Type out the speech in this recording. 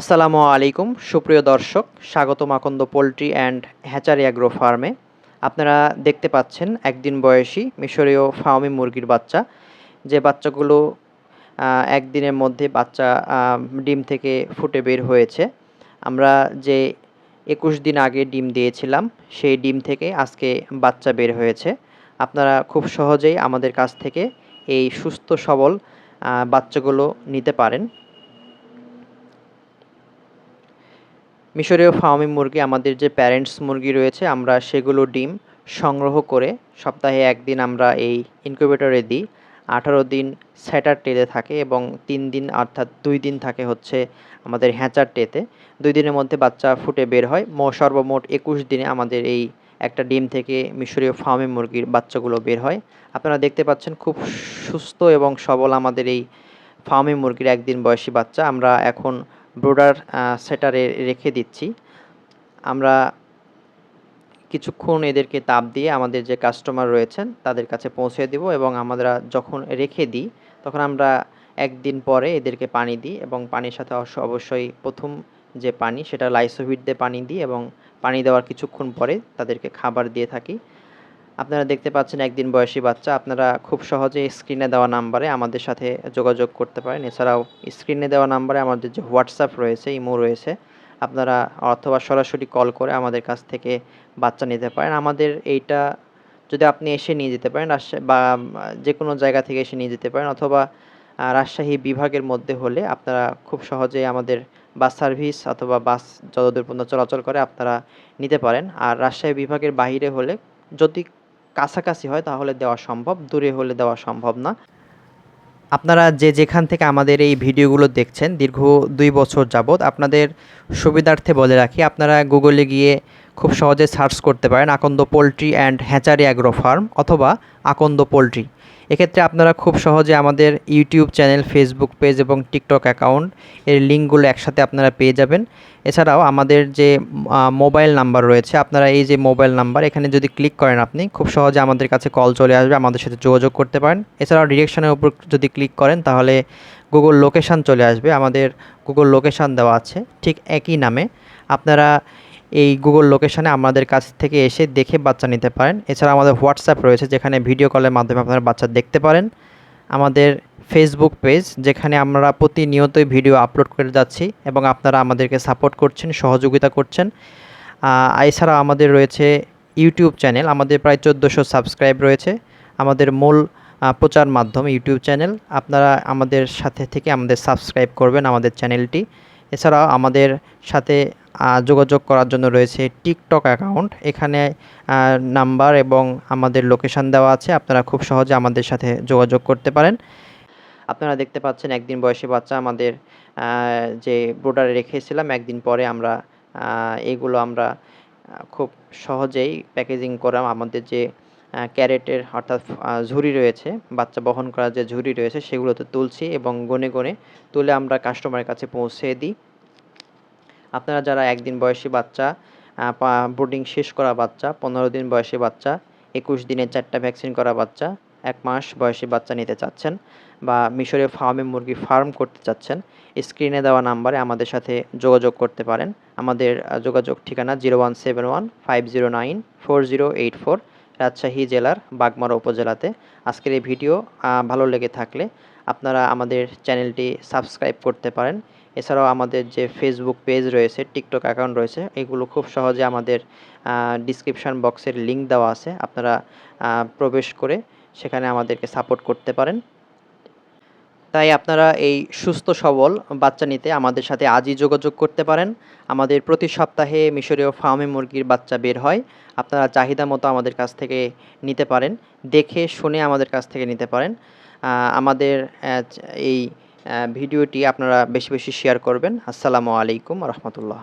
আসসালামু আলাইকুম, সুপ্রিয় দর্শক, স্বাগতম Akanda poultry and hatchery agro ফার্মে। আপনারা দেখতে পাচ্ছেন একদিন বয়সী মিশরীয় ফার্মি মুরগির বাচ্চা। যে বাচ্চাগুলো একদিনের মধ্যে বাচ্চা ডিম থেকে ফুটে বের হয়েছে। আমরা যে একুশ দিন আগে ডিম দিয়েছিলাম, সেই ডিম থেকে আজকে বাচ্চা বের হয়েছে। আপনারা খুব সহজেই আমাদের কাছ থেকে এই সুস্থ সবল বাচ্চাগুলো নিতে পারেন। মিশরীয় ফার্মি মুরগি, আমাদের যে প্যারেন্টস মুরগি রয়েছে, আমরা সেগুলো ডিম সংগ্রহ করে সপ্তাহে একদিন আমরা এই ইনকিউবেটরে দিই। আঠারো দিন স্যাটার টেতে থাকে এবং তিন দিন অর্থাৎ দুই দিন থাকে হচ্ছে আমাদের হ্যাঁচার টেতে দুই দিনের মধ্যে বাচ্চা ফুটে বের হয়। মো, সর্বমোট একুশ দিনে আমাদের এই একটা ডিম থেকে মিশরীয় ফার্মি মুরগির বাচ্চাগুলো বের হয়। আপনারা দেখতে পাচ্ছেন খুব সুস্থ এবং সবল আমাদের এই ফার্মি মুরগির একদিন বয়সী বাচ্চা। আমরা এখন ব্রোডার সেটারে রেখে দিচ্ছি। আমরা কিছুক্ষণ এদেরকে তাপ দিয়ে আমাদের যে কাস্টমার রয়েছেন, তাদের কাছে পৌঁছে দেব এবং আমরা যখন রেখে দিই, তখন আমরা একদিন পরে এদেরকে পানি দিই এবং পানির সাথে অবশ্য- অবশ্যই প্রথম যে পানি, সেটা লাইসোভিট দিয়ে পানি দিই এবং পানি দেওয়ার কিছুক্ষণ পরে তাদেরকে খাবার দিয়ে থাকি। আপনারা দেখতে পাচ্ছেন একদিন বয়সী বাচ্চা। আপনারা খুব সহজে স্ক্রিনে দেওয়া নাম্বারে আমাদের সাথে যোগাযোগ করতে পারেন। এছাড়াও স্ক্রিনে দেওয়া নাম্বারে আমাদের যে হোয়াটসঅ্যাপ রয়েছে ইমো রয়েছে, আপনারা অথবা সরাসরি কল করে আমাদের কাছ থেকে বাচ্চা নিতে পারেন। আমাদের এইটা যদি আপনি এসে নিয়ে যেতে পারেন রাজশাহী বা যে কোনো জায়গা থেকে এসে নিয়ে যেতে পারেন অথবা রাজশাহী বিভাগের মধ্যে হলে আপনারা খুব সহজে আমাদের বাস সার্ভিস অথবা বাস যতদূর পর্যন্ত চলাচল করে আপনারা নিতে পারেন। আর রাজশাহী বিভাগের বাইরে হলে যদি কাছাকাছি হয় তাহলে দেওয়া সম্ভব, দূরে হলে দেওয়া সম্ভব না। আপনারা যে যেখান থেকে আমাদের এই ভিডিওগুলো দেখছেন, দীর্ঘ দুই বছর যাবৎ আপনাদের সুবিধার্থে বলে রাখি, আপনারা গুগলে গিয়ে খুব সহজে সার্চ করতে পারেন Akanda poultry and hatchery agro farm অথবা আকন্দ পোলট্রি। এক্ষেত্রে আপনারা খুব সহজে আমাদের ইউটিউব চ্যানেল, ফেসবুক পেজ এবং টিকটক অ্যাকাউন্ট এর লিঙ্কগুলো একসাথে আপনারা পেয়ে যাবেন। এছাড়াও আমাদের যে মোবাইল নাম্বার রয়েছে, আপনারা এই যে মোবাইল নাম্বার, এখানে যদি ক্লিক করেন আপনি, খুব সহজে আমাদের কাছে কল চলে আসবে, আমাদের সাথে যোগাযোগ করতে পারেন। এছাড়াও ডিরেকশনের উপর যদি ক্লিক করেন, তাহলে গুগল লোকেশান চলে আসবে, আমাদের গুগল লোকেশান দেওয়া আছে ঠিক একই নামে। আপনারা এই গুগল লোকেশানে আমাদের কাছ থেকে এসে দেখে বাচ্চা নিতে পারেন। এছাড়া আমাদের হোয়াটসঅ্যাপ রয়েছে, যেখানে ভিডিও কলের মাধ্যমে আপনারা বাচ্চা দেখতে পারেন। আমাদের ফেসবুক পেজ যেখানে আমরা প্রতিনিয়তই ভিডিও আপলোড করে যাচ্ছি এবং আপনারা আমাদেরকে সাপোর্ট করছেন, সহযোগিতা করছেন। এছাড়া আমাদের রয়েছে ইউটিউব চ্যানেল আমাদের প্রায় চোদ্দোশো সাবস্ক্রাইব রয়েছে। আমাদের মূল প্রচার মাধ্যম ইউটিউব চ্যানেল আপনারা আমাদের সাথে থেকে আমাদের সাবস্ক্রাইব করবেন আমাদের চ্যানেলটি এছাড়াও আমাদের সাথে যোগাযোগ করার জন্য রয়েছে টিকটক অ্যাকাউন্ট। এখানে নাম্বার এবং আমাদের লোকেশন দেওয়া আছে। আপনারা খুব সহজে আমাদের সাথে যোগাযোগ করতে পারেন। আপনারা দেখতে পাচ্ছেন একদিন বয়সী বাচ্চা আমাদের যে বোর্ডারে রেখেছিলাম, একদিন পরে আমরা এগুলো আমরা খুব সহজেই প্যাকেজিং করে আমাদের যে ক্যারেটের অর্থাৎ ঝুড়ি রয়েছে, বাচ্চা বহন করার যে ঝুড়ি রয়েছে, সেগুলোতে তুলছি এবং গনে গনে তুলে আমরা কাস্টমারের কাছে পৌঁছে দিই। আপনারা যারা একদিন বয়সী বাচ্চা বোর্ডিং শেষ করা বাচ্চা, পনেরো দিন বয়সী বাচ্চা, একুশ দিনে চারটা ভ্যাকসিন করা বাচ্চা, এক মাস বয়সী বাচ্চা নিতে চাচ্ছেন বা মিশরে ফার্মে মুরগি ফার্ম করতে চাচ্ছেন স্ক্রিনে দেওয়া নাম্বারে আমাদের সাথে যোগাযোগ করতে পারেন। আমাদের যোগাযোগ ঠিকানা zero one seven one five zero nine four zero eight four, Rajshahi জেলার বাগমারা উপজেলাতে। আজকের এই ভিডিও ভালো লেগে থাকলে আপনারা আমাদের চ্যানেলটি সাবস্ক্রাইব করতে পারেন এছাড়াও আমাদের যে ফেসবুক পেজ রয়েছে টিকটক অ্যাকাউন্ট রয়েছে, এগুলো খুব সহজে আমাদের ডিসক্রিপশান বক্সের লিঙ্ক দেওয়া আছে। আপনারা প্রবেশ করে সেখানে আমাদেরকে সাপোর্ট করতে পারেন। তাই আপনারা এই সুস্থ সবল বাচ্চা নিতে আমাদের সাথে আজই যোগাযোগ করতে পারেন। আমাদের প্রতি সপ্তাহে মিশরীয় ফার্মে মুরগির বাচ্চা বের হয়। আপনারা চাহিদা মতো আমাদের কাছ থেকে নিতে পারেন। দেখে, শুনে আমাদের কাছ থেকে নিতে পারেন। আমাদের এই ভিডিওটি আপনারা বেশি বেশি শেয়ার করবেন। আসসালামু আলাইকুম রহমতুল্লাহ।